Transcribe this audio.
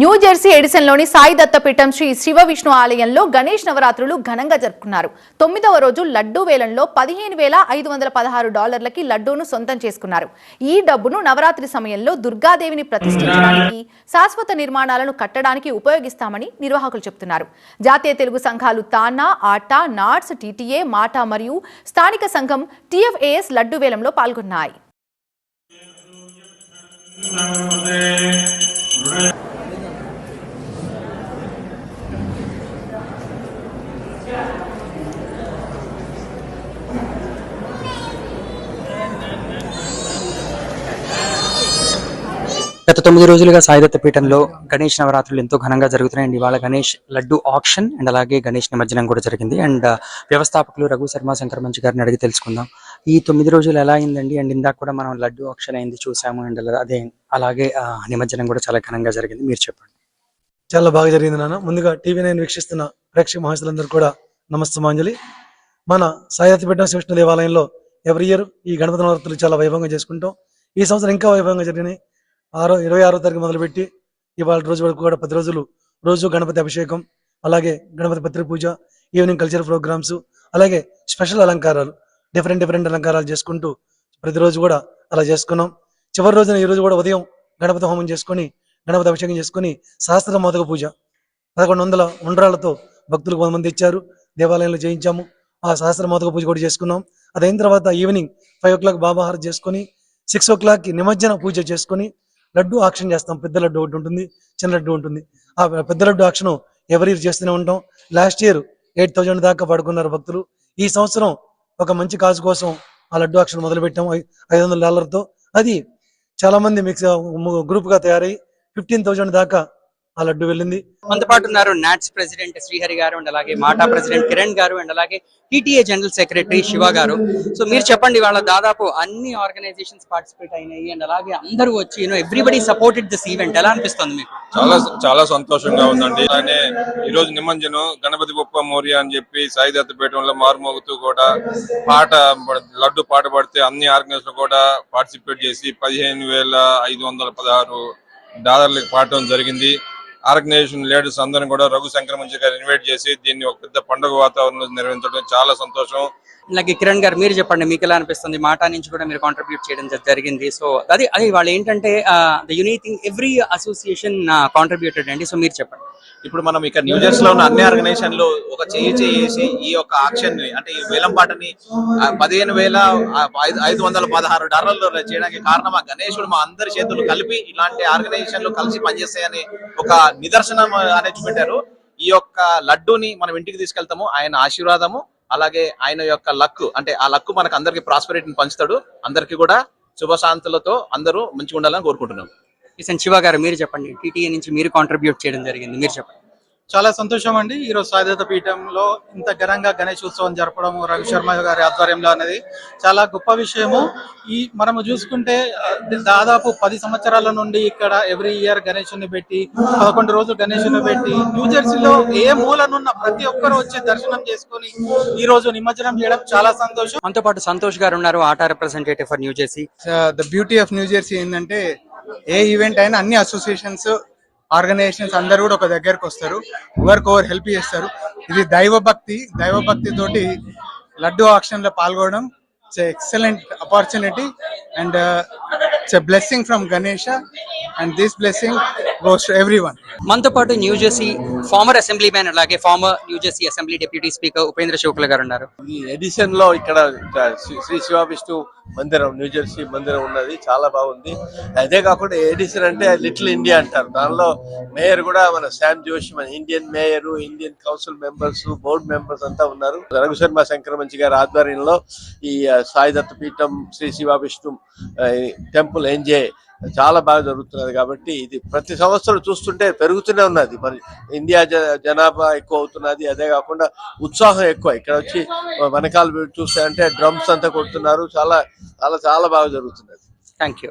New Jersey ఎడిసన్లోని సాయి దత్తపీఠం శ్రీ శివ విష్ణు ఆలయంలో గణేష్ నవరాత్రులు ఘనంగా జరుపుకున్నారు. తొమ్మిదవ రోజు లడ్డూ వేలంలో పదిహేను వేల ఐదు వందల పదహారు డాలర్లకి లడ్డూను సొంతం చేసుకున్నారు. ఈ డబ్బును నవరాత్రి సమయంలో దుర్గాదేవిని ప్రతిష్ఠించడానికి శాశ్వత నిర్మాణాలను కట్టడానికి ఉపయోగిస్తామని నిర్వాహకులు చెబుతున్నారు జాతీయ తెలుగు సంఘాలు తానా ఆటా నాట్స్ టీటీఏ మాటా మరియు స్థానిక సంఘం టీఎఫ్ఏఎస్ లడ్డూ వేలంలో పాల్గొన్నాయి. గత తొమ్మిది రోజులుగా సాయిదత్త పీఠంలో గణేష్ నవరాత్రులు ఎంతో ఘనంగా జరుగుతున్నాయి ఇవాళ గణేష్ లడ్డు ఆప్షన్ అండ్ అలాగే గణేష్ నిమజ్జనం కూడా జరిగింది. అండ్ uh, వ్యవస్థాపకులు రఘు శర్మ శంకర్ మంచి గారిని అడిగి తెలుసుకుందాం. ఈ తొమ్మిది రోజులు ఎలా అయిందండి? అండ్ ఇందాక కూడా మనం లడ్డు ఆప్షన్ అయింది చూసాము. అండ్ అలా- అదే అలాగే uh, నిమజ్జనం కూడా చాలా ఘనంగా జరిగింది. మీరు చెప్పండి. చాలా బాగా జరిగింది నాన్న. ముందుగా టీవీ నైన్ వీక్షిస్తున్న ప్రేక్షక మహర్షులందరూ కూడా నమస్తమాంజలి. మన సాయితపేట శ్రీకృష్ణ దేవాలయంలో ఎవరి ఇయర్ ఈ గణపతి నవరాత్రులు చాలా వైభవంగా చేసుకుంటాం. ఈ సంవత్సరం ఇంకా వైభవంగా జరిగినాయి. ఆరో ఇరవై ఆరో తారీఖు మొదలుపెట్టి ఇవాళ రోజు వరకు కూడా పది రోజులు రోజు గణపతి అభిషేకం అలాగే గణపతి పత్రిక పూజ ఈవినింగ్ కల్చర్ ప్రోగ్రామ్స్ అలాగే స్పెషల్ అలంకారాలు డిఫరెంట్ డిఫరెంట్ అలంకారాలు చేసుకుంటూ ప్రతిరోజు కూడా అలా చేసుకున్నాం. చివరి రోజున ఈ రోజు కూడా ఉదయం గణపతి హోమం చేసుకొని గణపతి అభిషేకం చేసుకుని సహస్ర మోదక పూజ. పదకొండు వందల ఉండ్రాలతో భక్తులు కొంతమంది ఇచ్చారు దేవాలయంలో చేయించాము. ఆ సహస్ర మోదక పూజ కూడా చేసుకున్నాం. అదైన తర్వాత ఈవినింగ్ ఫైవ్ ఓ క్లాక్ బాబాహారం చేసుకొని సిక్స్ ఓ క్లాక్కి నిమజ్జన పూజ చేసుకొని లడ్డు ఆక్షన్ చేస్తాం. పెద్ద లడ్డు ఒకటి ఉంటుంది చిన్న లడ్డు ఉంటుంది. ఆ పెద్ద లడ్డు ఆక్షన్ ఎవరి ఇయర్ చేస్తూనే ఉంటాం. లాస్ట్ ఇయర్ ఎయిట్ థౌజండ్ దాకా పడుకున్నారు భక్తులు. ఈ సంవత్సరం ఒక మంచి కాజు కోసం ఆ లడ్డు ఆక్షన్ మొదలు పెట్టాం ఐ- ఐదు వందల డాలర్తో. అది చాలామంది మిక్స్ గ్రూప్గా తయారై ఫిఫ్టీన్ థౌజండ్ దాకా ఆ లడ్డు వెళ్ళింది. మనతో పాటు ఉన్నారు నాట్స్ ప్రెసిడెంట్ శ్రీహరి గారు అండ్ అలాగే మాటా ప్రెసిడెంట్ కిరణ్ గారు అండ్ అలాగే టీటీఏ జనరల్ సెక్రటరీ శివ గారు. సో మీరు చెప్పండి వాళ్ళ దాదాపు అన్ని ఆర్గనైజేషన్స్ పార్టిసిపేట్ అయినాయి అండ్ అలాగే అందరూ వచ్చి you know everybody supported this event ఎలా అనిపిస్తుంది మీకు? చాలా చాలా సంతోషంగా ఉందండి. అలానే ఈ రోజు నిమజ్జనం గణపతి బొప్ప మోరియా అని చెప్పి సాయిదత్తపేటంలో మారుమోగుతూ కూడా పాట లడ్డు పాట పడితే అన్ని ఆర్గనైజేషన్ కూడా పార్టిసిపేట్ చేసి పదిహేను వేల ఐదు వందల పదహారు డాలర్లకు పాడటం జరిగింది. ఆర్గనైజేషన్ లీడర్స్ అందరం కూడా రఘు సంక్రమించి గారు ఇన్వైట్ చేసి దీన్ని ఒక పెద్ద పండుగ వాతావరణంలో నిర్వహించడం చాలా సంతోషం. అలాగే కిరణ్ గారు మీరు చెప్పండి మీకు ఎలా అనిపిస్తుంది? మాట నుంచి కూడా మీరు కాంట్రిబ్యూట్ చేయడం జరిగింది. సో అది అది వాళ్ళు ఏంటంటే the uniting every association contributed అండి. సో మీరు చెప్పండి. ఇప్పుడు మనం ఇక్కడ న్యూ జెర్సీలో ఉన్న అన్ని ఆర్గనైజేషన్లు ఒక చేయి చేసి ఈ యొక్క ఆక్షన్ని అంటే ఈ వేలం పాటని పదిహేను వేల ఐదు- వందల పదహారు డాలర్లు చేయడానికి కారణం ఆ గణేశుడు మా అందరి చేతులు కలిపి ఇలాంటి ఆర్గనైజేషన్లు కలిసి పనిచేస్తాయని ఒక నిదర్శనం అనేది చూపెట్టారు ఈ యొక్క లడ్డూని మనం ఇంటికి తీసుకెళ్తాము. ఆయన ఆశీర్వాదము అలాగే ఆయన యొక్క లక్ అంటే ఆ లక్ మనకు అందరికి ప్రాస్పరిటీని పంచుతాడు. అందరికి కూడా శుభశాంతులతో అందరూ మంచిగా ఉండాలని కోరుకుంటున్నాం. కిషన్ శివ గారు మీరు చెప్పండి. టీటీఏ నుంచి మీరు కాంట్రిబ్యూట్ చేయడం జరిగింది. మీరు చెప్పండి. చాలా సంతోషం అండి ఈరోజు సాయిదత పీఠంలో ఇంత ఘనంగా గణేష్ ఉత్సవం జరపడం రవి శర్మ గారి ఆధ్వర్యంలో అనేది చాలా గొప్ప విషయము. ఈ మనము చూసుకుంటే దాదాపు పది సంవత్సరాల నుండి ఇక్కడ ఎవ్రీ ఇయర్ గణేషుని పెట్టి పదకొండు రోజులు గణేషుని పెట్టి న్యూ జెర్సీలో ఏ మూలనున్న ప్రతి ఒక్కరు వచ్చి దర్శనం చేసుకొని ఈ రోజు నిమజ్జనం చేయడం చాలా సంతోషం. మనతో పాటు సంతోష్ గారు ఉన్నారు ATA representative for New Jersey the beauty of New Jersey ఏంటంటే ఏ ఈవెంట్ అయినా అన్ని అసోసియేషన్స్ ఆర్గనైజేషన్స్ అందరు కూడా ఒక దగ్గరకు వస్తారు. ఎవరికి ఓవర్ హెల్ప్ చేస్తారు. ఇది దైవభక్తి దైవభక్తి దైవ భక్తి తోటి లడ్డు ఆక్షన్లో పాల్గొనడం it's excellent opportunity and it's blessing from Ganesha and this blessing goes to every one మనతో పాటు New Jersey former assembly man అలాగే former New Jersey assembly deputy speaker Upendra Shukla గారు ఉన్నారు. ఈ ఎడిషన్లో ఇక్కడ శ్రీ- శ్రీ శివ విష్ణు మందిరం న్యూ జెర్సీ మందిరం ఉన్నది. చాలా బాగుంది. అదే కాకుండా ఎడిషన్ అంటే లిటిల్ ఇండియా అంటారు. దానిలో మేయర్ కూడా మన శామ్ జోషి మన Indian mayor Indian council members board members అంతా ఉన్నారు. రఘు శర్మ శంకర మంచి గారి ఆధ్వర్యంలో ఈ ఆ, సాయి దత్త పీఠం శ్రీ శివ విష్ణు టెంపుల్ ఎంజే చాలా బాగా జరుగుతున్నది కాబట్టి ఇది ప్రతి సంవత్సరం చూస్తుంటే పెరుగుతూనే ఉన్నది. మరి ఇండియా జ- జనాభా ఎక్కువ అవుతున్నది. అదే కాకుండా ఉత్సాహం ఎక్కువ. ఇక్కడ వచ్చి వెనకాల చూస్తే అంటే డ్రమ్స్ అంతా కొడుతున్నారు. చాలా చాలా చాలా బాగా జరుగుతున్నది. Thank you